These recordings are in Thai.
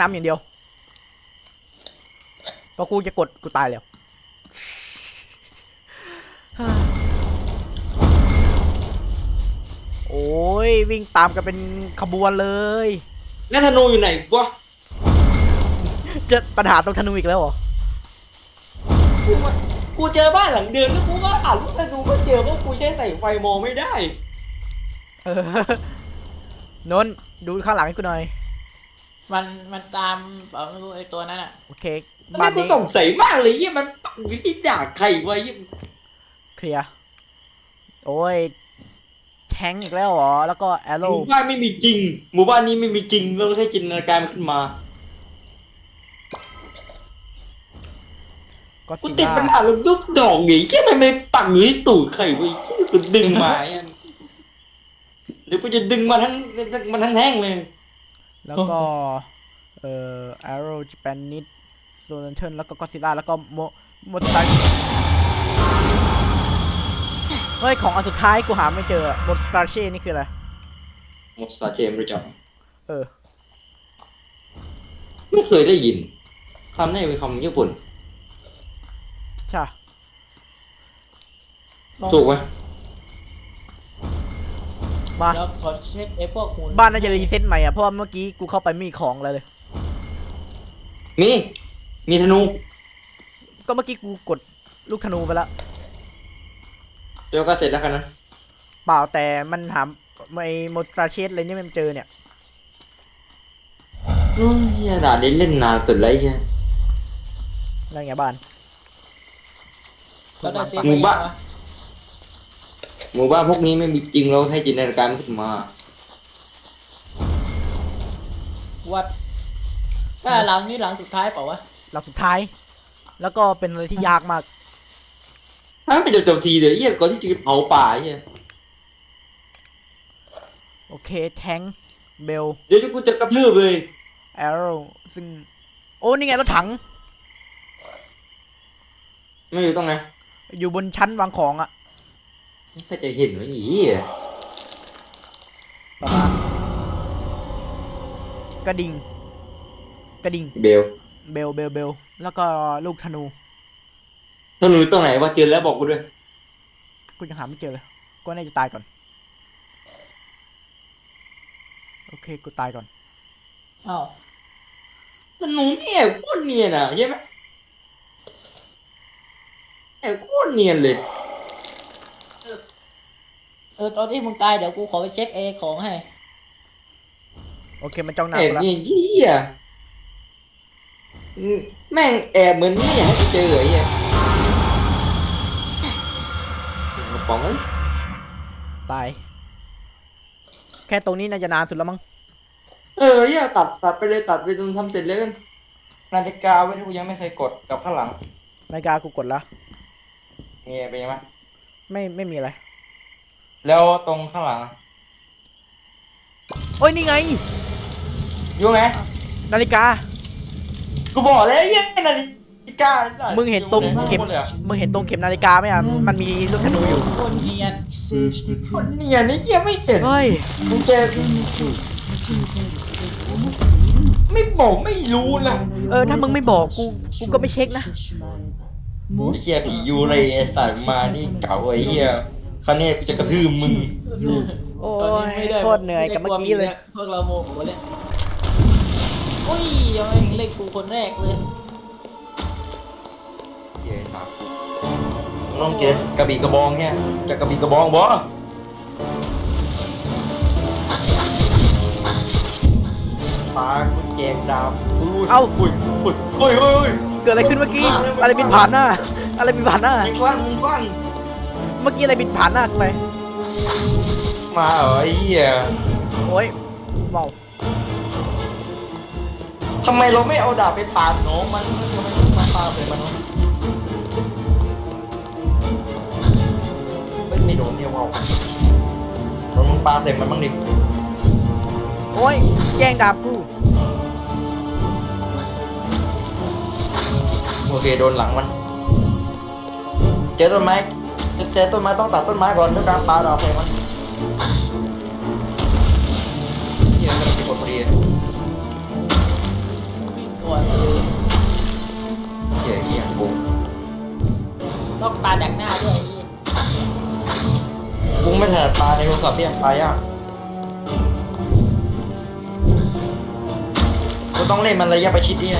น้ำอย่างเดียวพอกูจะกดกูตายแล้วโอ้ยวิ่งตามกันเป็นขบวนเลยนั่นธนูอยู่ไหนวะเจะปัญหาตรงธนูอีกแล้วเหรอ กูมากูเจอบ้านหลังเดิมแล้วกูก็อ่านลูกธนูก็เจอว่ากูใช้ใส่ไฟมองไม่ได้ เออนนท์ดูข้างหลังให้กูหน่อย มันมันตามเออไม่รู้ไอ้ตัวนั้นอะ โอเคแล้วบ้านกูนี้สงสัยมากเลยยี่มันปักอยู่ที่ด่าใครวะยี่เคลียร์โอ้ยแทงอีกแล้วเหรอ แล้วก็แอโร่หมู่บ้านไม่มีจริง หมู่บ้านนี้ไม่มีจริงเราแค่จินตนาการมันขึ้นมา ก็กูซิติดล่าปัญหาลูกลูกดอกไงยี่มันไม่ปักอยู่ที่ตูดใครวะยี่กูดึงมาเนี่ยเดี๋ยวกูจะดึงมาทั้งมันทั้งแท่งเลย แล้วก็เอ่อแอโร่จแปนนิดโซลันเทิแล้วก็ก็ซิล่าแล้วก็โมโมสตาเฮ้ย ของอันสุดท้ายกูหาไม่เจอโมสตาเช่นี่คืออะไรมอสตาเจมรู้จักไหมเออ ไม่เคยได้ยินคำนี้เป็นคำญี่ปุ่น ใช่ ถูกไหม มา แล้วขอเช็คไอ้พวกหุ่นบ้านน่าจะรีเซ็ตใหม่อะเพราะว่าเมื่อกี้กูเข้าไปไม่มีของอะไรเลย มี มีธนูก็เมื่อกี้กูกดลูกธนูไปแล้วเดี๋ยวก็เสร็จแล้วกันนะเปล่าแต่มันหาไอ้โมสตาเชสอะไรนี่มันเจอเนี่ยโอ้ยเฮียด่านี้เล่นนานสุดเลยเฮียอะไรเงี้ยบ้านก็ได้เซฟหมู่บ้านไปยังวะ หมู่บ้านพวกนี้ไม่มีจริงเราให้จินตนาการขึ้นมา วัดถ้าหลังนี้หลังสุดท้ายเปล่าวะหลักสุดท้าย แล้วก็เป็นอะไรที่ยากมากถ้าไปจบๆทีเดี๋ยวเฮียก่อนที่จะเผาป่าเฮียโอเค แทงเบล เดี๋ยวกูจะกระทืบเลยแอโร่ซึ่ง โอ้ นี่ไงรถถัง ไม่อยู่ตรงไหนอยู่บนชั้นวางของอะ ถ้าจะเห็นไหมไอ้เฮียประมาณกระดิ่ง กระดิ่ง เบลเบลเบลเบลแล้วก็ลูกธนูธนูตรงไหนวะเจอแล้วบอกกูด้วย กูยังหาไม่เจอเลยกูน่าจะตายก่อน โอเค กูตายก่อน อ้าวธนูไม่แอบโคตรเนียนอะใช่ไหมแอบโคตรเนียนเลยเออตอนที่มึงตายเดี๋ยวกูขอไปเช็คเอของให้ โอเคมันจ้องหน้าแอบกูแล้วเนียนเฮียอืมแม่งแอบเหมือนไม่อยากให้กูเจอไอ้เฮียกระป๋องเอ้ยตาย แค่ตรงนี้น่าจะนานสุดแล้วมั้ง เออเฮียตัดตัดไปเลยตัดไปจนทำเสร็จเลยกันนาฬิกาไว้ที่กูยังไม่เคยกดกับข้างหลังนาฬิกากูกดแล้วมีไปยังไหมไม่ไม่มีอะไร แล้วตรงข้างหลังอะโอ้ยนี่ไง อยู่ไหมนาฬิกา กูบอกแล้วเฮียนาฬิกามึงเห็นตรงเข็มหมดเลยอะมึงเห็นตรงเข็มนาฬิกาไหมอะ มันมีลูกธนูอยู่ คนเนียนคนเนี่ยนี่เฮียไม่เห็นเฮ้ย มึงเจอไม่บอกไม่รู้นะเออ ถ้ามึงไม่บอกกู กูก็ไม่เช็คนะ ไอ้เฮียผียูไรไอ้สัตว์มานี่เก่าไอ้เฮีย คราวนี้กูจะกระทืบมึงโอ้ตอนยนี้ไม่ได้โคตรเหนื่อยกับเมื่อกี้เลย พวกเราโมโหเลยโอ้ยยังไม่เล่นกูคนแรกเลยเย้หนักลองเก็บกระบี่กระบองเนี่ยจะกระบี่กระบองบ่ตากูเจ็บดาบอุ้ยเอ้าอุ้ยอุ้ยอุ้ยอุ้ยเกิดอะไรขึ้นเมื่อกี้ อะไรบินผ่านหน้า อะไรบินผ่านหน้ามึงคลั่งมึงคลั่ง เมื่อกี้อะไรบินผ่านหน้ากูไป มาเหรอไอ้เหี้ยโอ้ยว้าวทำไมเราไม่เอาดาบไปปาดน้องมันทำไมต้องมาปาใส่มันวะเฮ้ยไม่โดนเนี่ยว่าวโดนมึงปาใส่มันบ้างดิโอ้ยแย่งดาบกู โอเคโดนหลังมัน เจอต้นไม้เเจอต้นไม้ต้องตัดต้นไม้ก่อนเพื่อการปาดอกเลยมันเนี่มันจะกดพอดีตัวเขี่ยเขี่ยบุ้งต้องปาดักหน้าด้วยบุ้งไม่ถนัดปลาในโทรศัพท์ที่ยังปลายากก็ต้องเล่นมันระยะประชิดนี่น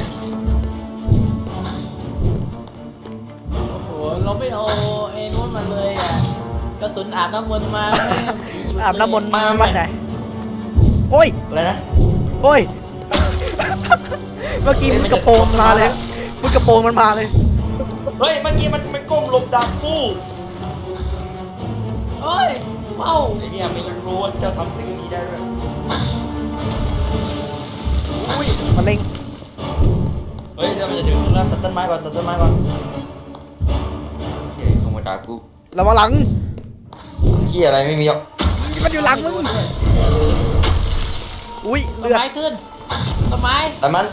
โอ้โห เราไม่เอา สุนอาบน้ำมนต์มาแม่งผียู่อาบน้ำมนต์มาวันไหนโอ้ยอะไรนะโอ้ยเมื่อกี้มึงกระโปรงมาเลยมึงกระโปรงมันมาเลยเฮ้ยเมื่อกี้มันมันก้มหลบดาบกูโอ้ยเป้าไอ้เนี่ยไม่ยังรู้ว่าเจ้าทำสิ่งนี้ได้ด้วยอุ้ยมันเล็งเฮ้ยเดี๋ยวมันจะถึงแล้วตัดต้นไม้ก่อนตัดต้นไม้ก่อนโอเคลงมาด่ากูระวังหลัง เฮียอะไรไม่มีหรอกมันอยู่หลังมึง อุ้ยต้นเลือดไม้ขึ้นต้นไม้แต่มัน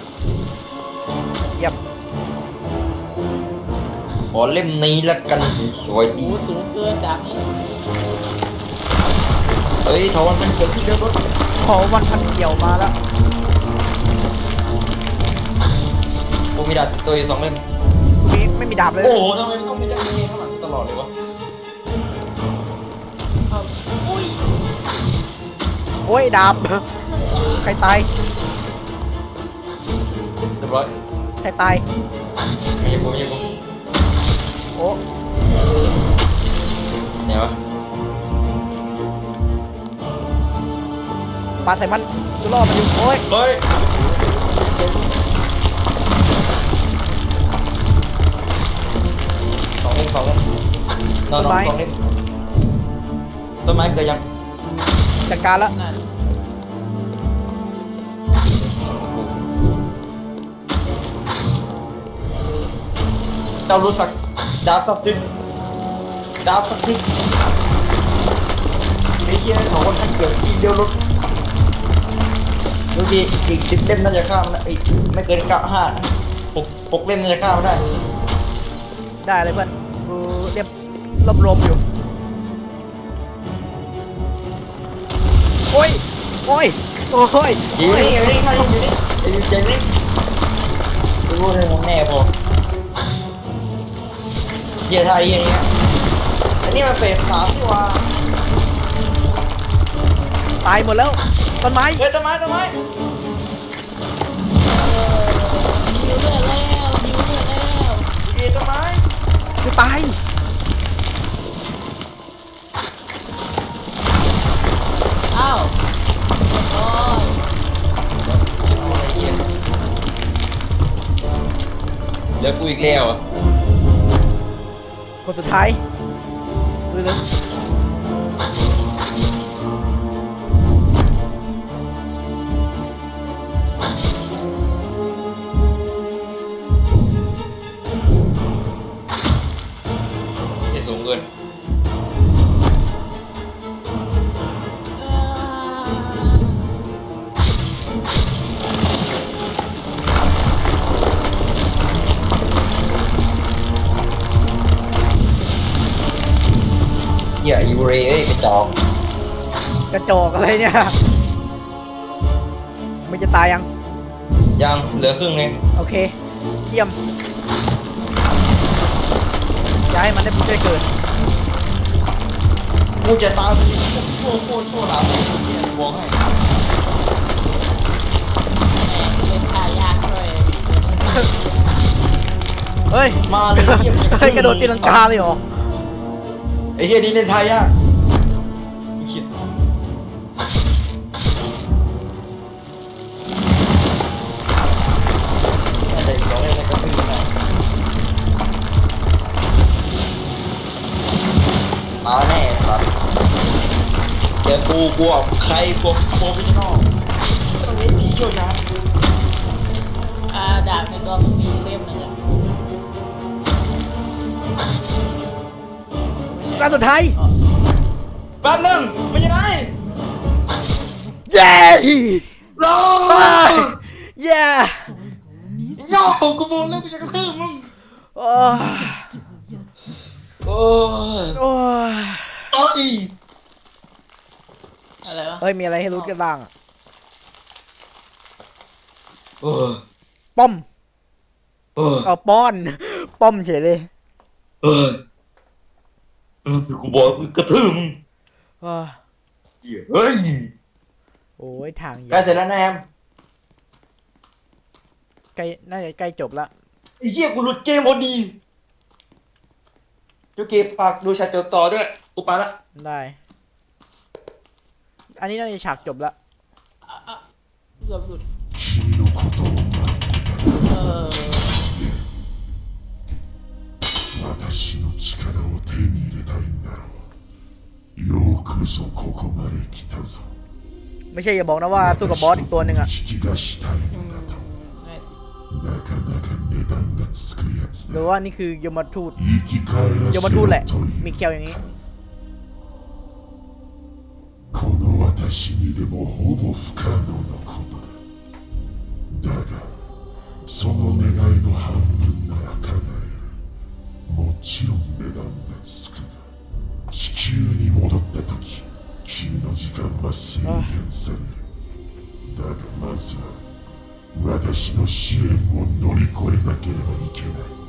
เยี่ยมขอเล่มนี้ละกันสวยโอ้ดีโหสูงเกินดาบนี้เฮ้ยทอนมันเกิดที่เดิมรถขอวันพันเกี่ยวมาแล้วกูมีดาบติดตัวอยู่สองเล่ม มีไม่มีดาบเลย โอ้โหทำไมต้องมีดาบมีข้างหลังตลอดเลยวะ โอ้ยดาบใครตายเรียบร้อยใครตายไม่ใช่กูไม่ใช่กูโอ้เนี่ยวะปาใส่มันจะล่อมันอยู่โอ้ยเฮ้ยสองเล่มสองเล่มนอนนอนสองเล่มต้นไม้เกิดยัง จัดการแล้วเจ้ารู้สักดาบศักดิดาบศักดิไอ้เหี้ยของคนท่าเกิดทีเดียวรถดูดิอีกสิบเล่มน่าจะฆ่ามันได้อีกไม่เกินเก้าห้าหกหกเล่มน่าจะฆ่ามได้ ได้เลยเพื่อนกูเรียบรวบรวมอยู่ โอ้ยโอ้ยอยู่นี่อยู่นี่อยู่นี่อยู่ใจนี่รู้เรื่องแน่พอเหี้ยไทยอย่างเงี้ยอันนี้มันเฟสสามที่ว่าตายหมดแล้วต้นไม้เฮ้ยต้นไม้ต้นไม้เออหิวเลือดแล้วหิวเลือดแล้วเฮ้ยต้นไม้กูตายอ้าว โอ้ยเหลือกูอีกแล้วอะคนสุดท้ายคือเลยไอ้สูงเกิน รย์เอ้ยกระจอกกระจอกอะไรเนี่ยมันจะตายยัง ยังเหลือครึ่งเองโอเค เยี่ยมอย่าให้มันได้พูดได้เกิดกูจะตายไปโคตรโคตรโคตรหาเนี่ยบอกให้แหมเล่นท่ายากด้วยเฮ้ย มาเลยเหี้ยเฮ้ยกระโดดตีลังกาเลยเหรอไอ้เหี้ยนี่เล่นไทยอะ กูกูอะใครพวกโปรเฟชชั่นอลต้องเล่นผีเชี่ยวชาญอ่าดาบในตัวมันมีเล่มหนึ่งอะไม่ใช่ด้านสุดท้ายอ๋อแป๊บนึงเป็นยังไงเย้รอไปเย้โย่กูบอกแล้วกูจะกระทืบมึงโอ้ยโอ้ยโอ้ย โอ้ย อะไรวะ เฮ้ยมีอะไรให้รู้กันบ้างอะเออป้อมเออเอาป้อน ป้อมเฉยเลยเออเออกูบอกมึงกระทืบมึงเอ้อเหี้ยเฮ้ยโอ้ยทางใกล้ยาวเสร็จแล้วนะแอมใกล้น่าจะใกล้จบละไอ้เหี้ยกูหลุดเกมพอดีเจ้าเกมฝากดูชาเจอต่อด้วยกูไปละได้ อันนี้น่าจะฉากจบละ อ่ะอ่ะเกือบหลุด 君のことを待っていた เออ 私の力を手に入れたいんだろうよくぞここまで来たぞ ไม่ใช่อย่าบอกนะว่าสู้กับบอสอีกตัวหนึ่งอะ 引きがしたい อื ん ม だと ไม่ なかなか値段がつくやつ หรือ だ ว่านี่คือยมทูต 生き返ら ย せ มทูตแหละ ろとい มี う เคียวอย่างนี้ 私にでもほぼ不可能なことだだがその願いの半分なら叶えるもちろん値段がつくが地球に戻った時君の時間は制限されるだがまずは私の試練を乗り越えなければいけない。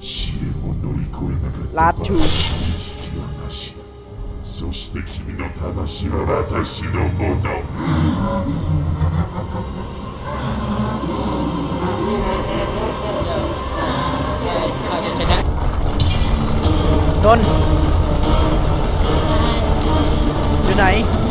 試練を乗り越えなかったラッチュー私の引きはなしそして君の魂は私のもの แค่เขาจะชนะ โดนอยู่ไหน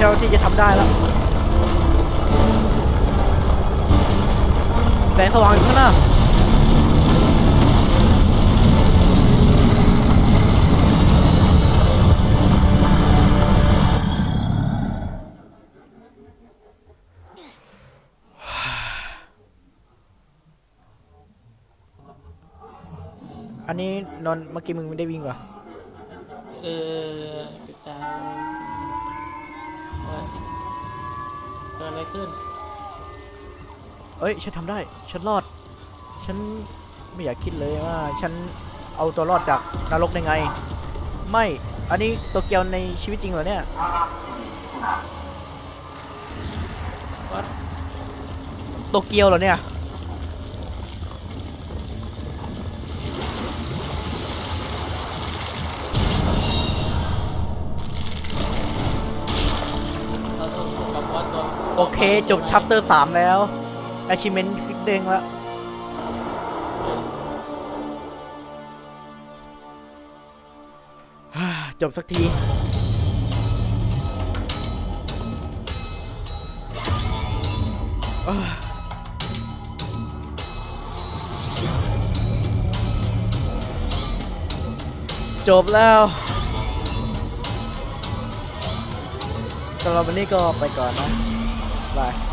ที่สุดที่เราที่จะทำได้แล้วแสงสว่างอยู่ข้างหน้าอันนี้นอนเมื่อกี้มึงไม่ได้วิ่งป่ะเออติดตามว่าเกิดอะไรขึ้น เอ้ย ฉันทำได้ ฉันรอด ฉันไม่อยากคิดเลยว่า ฉันเอาตัวรอดจากนรกได้ไง ไม่ อันนี้โตัวเกียวในชีวิตจริงเหรอเนี่ยวัดโตเกียวเหรอเนี่ย เคจบชัปเตอร์สามแล้ว achievement เด้งแล้ว จบสักที จบแล้วสำหรับวันนี้ก็ไปก่อนนะ บาย